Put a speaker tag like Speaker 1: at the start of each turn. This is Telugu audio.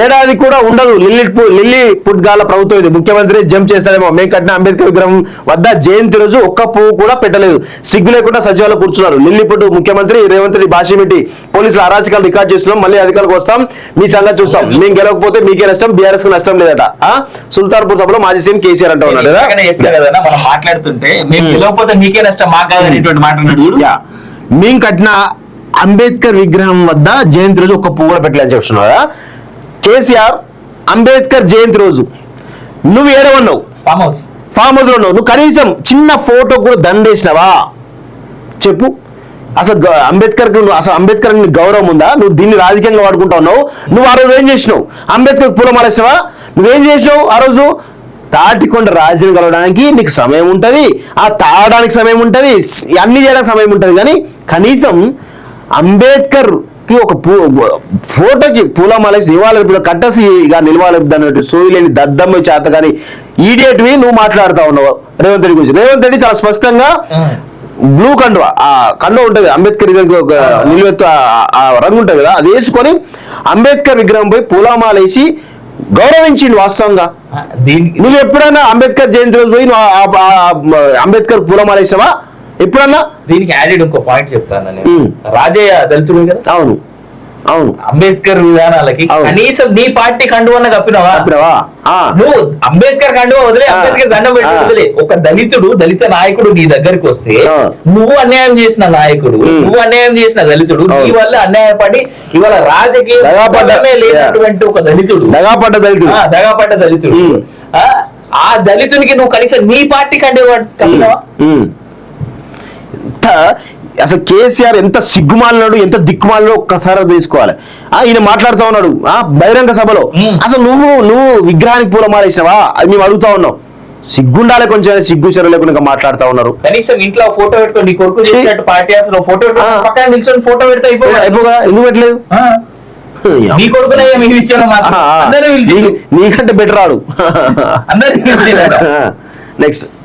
Speaker 1: ఏడాది కూడా ఉండదు. లిల్లీ లిల్లీ పుట్గాల ప్రభుత్వం ఇది. ముఖ్యమంత్రి జంప్ చేస్తాడేమో. మేము కట్టిన అంబేద్కర్ విగ్రహం వద్ద జయంతి రోజు ఒక్క పువ్వు కూడా పెట్టలేదు. సిగ్గు లేకుండా సచివాలయం కూర్చున్నారు. లిల్లీ పుట్టు ముఖ్యమంత్రి రేవంత్ రెడ్డి భాషమిటి పోలీసులు అరాచకాలు రికార్డ్ చేస్తున్నాం. మళ్ళీ అధికారులకు వస్తాం. మీ సంగతి చూస్తాం. మేము గెలవకపోతే మీకే నష్టం బీఆర్ఎస్కు నష్టం లేదట? సుల్తాన్పూర్ సభలో మాజీ సీఎం కేసీఆర్ అంటా ఉన్నాడు.
Speaker 2: మనం మాట్లాడుతుంటే మేము గెలవకపోతే మీకే నష్టం మాకు.
Speaker 1: మేము కట్టిన అంబేద్కర్ విగ్రహం వద్ద జయంతి రోజు ఒక్క పువ్వు కూడా పెట్టలేదని చెప్తున్నావు కదా కేసీఆర్ అంబేద్కర్ జయంతి రోజు. నువ్వు ఏడవన్నావు?
Speaker 2: Farm house.
Speaker 1: ఫామ్ హౌస్లో ఉన్నావు. నువ్వు కనీసం చిన్న ఫోటో కూడా దండేసినావా? చెప్పు. అసలు అంబేద్కర్ అసలు అంబేద్కర్ని గౌరవం ఉందా? నువ్వు దీన్ని రాజకీయంగా వాడుకుంటా ఉన్నావు. నువ్వు ఆ రోజు ఏం చేసినావు? అంబేద్కర్ పూలమాలేసినావా నువ్వేం చేసినావు ఆ రోజు? తాటికొండ రాజుని కలవడానికి నీకు సమయం ఉంటది. ఆ తాగడానికి సమయం ఉంటది. అన్ని చేయడానికి సమయం ఉంటది. కానీ కనీసం అంబేద్కర్ కి ఒక పూ ఫోటోకి పూలమాలేసి నివాళులు కట్టసిగా నిలవాలి సోయి లేని దద్దమ్మ చేత కానీ ఈడియట్వి నువ్వు మాట్లాడుతా ఉన్నావు రేవంత్ రెడ్డి గురించి. రేవంత్ రెడ్డి చాలా స్పష్టంగా బ్లూ కండువా. ఆ కండువ ఉంటుంది అంబేద్కర్ ఒక నిలువెత్తు ఆ- రంగు ఉంటుంది కదా అది వేసుకొని అంబేద్కర్ విగ్రహం పోయి పూలమాల వేసి గౌరవించిండు వాస్తవంగా. నువ్వు ఎప్పుడైనా అంబేద్కర్ జయంతి రోజు పోయి నువ్వు అంబేద్కర్ పూలమాల వేసావా ఎప్పుడన్నా?
Speaker 2: దీనికి యాడెడ్ ఇంకో పాయింట్ చెప్తాను నేను. రాజయ్య దళితుడు కదా?
Speaker 1: అవును. అవును
Speaker 2: అంబేద్కర్ విధానాలకి. కనీసం నీ పార్టీ కండువన్న కప్పినవా. నువ్వు అంబేద్కర్ కండువ వదిలే. అంబేద్కర్ దండం పెట్టి. వదిలే ఒక దళితుడు దళిత నాయకుడు నీ దగ్గరికి వస్తే. నువ్వు అన్యాయం చేసిన నాయకుడు. నువ్వు అన్యాయం చేసిన దళితుడు నీ. వల్ల అన్యాయపడి ఇవాళ రాజకీయ లేనటువంటి ఒక దళితుడు
Speaker 1: దగాపడ్డ దళితుడు
Speaker 2: ఆ, దగాపడ్డ దళితుడు. ఆ, దళితునికి నువ్వు కనీసం నీ పార్టీ కండువ కప్పినవా
Speaker 1: అసలు కేసీఆర్ ఎంత సిగ్గుమాలినాడు ఎంత దిక్కుమాలినాడు ఒక్కసారి తీసుకోవాలి ఆ ఈయన మాట్లాడుతూ ఉన్నాడు ఆ బహిరంగ సభలో. అసలు నువ్వు నువ్వు విగ్రహానికి పూలమాలేసినావా? అది మేము అడుగుతా ఉన్నాం. సిగ్గుండాలి కొంచెం సిగ్గు చెర లేకుండా మాట్లాడుతా ఉన్నారు.
Speaker 2: కనీసం ఇంట్లో ఫోటో పెట్టుకో నీ కొడుకు. చేసినట్టు పార్టీ ఫోటో. పక్కన నిల్చొని ఫోటో పెడితే
Speaker 1: అయిపోగా ఎందుకు పెట్టలేదు? నీకంటే బెటర్ ఆడు. నెక్స్ట్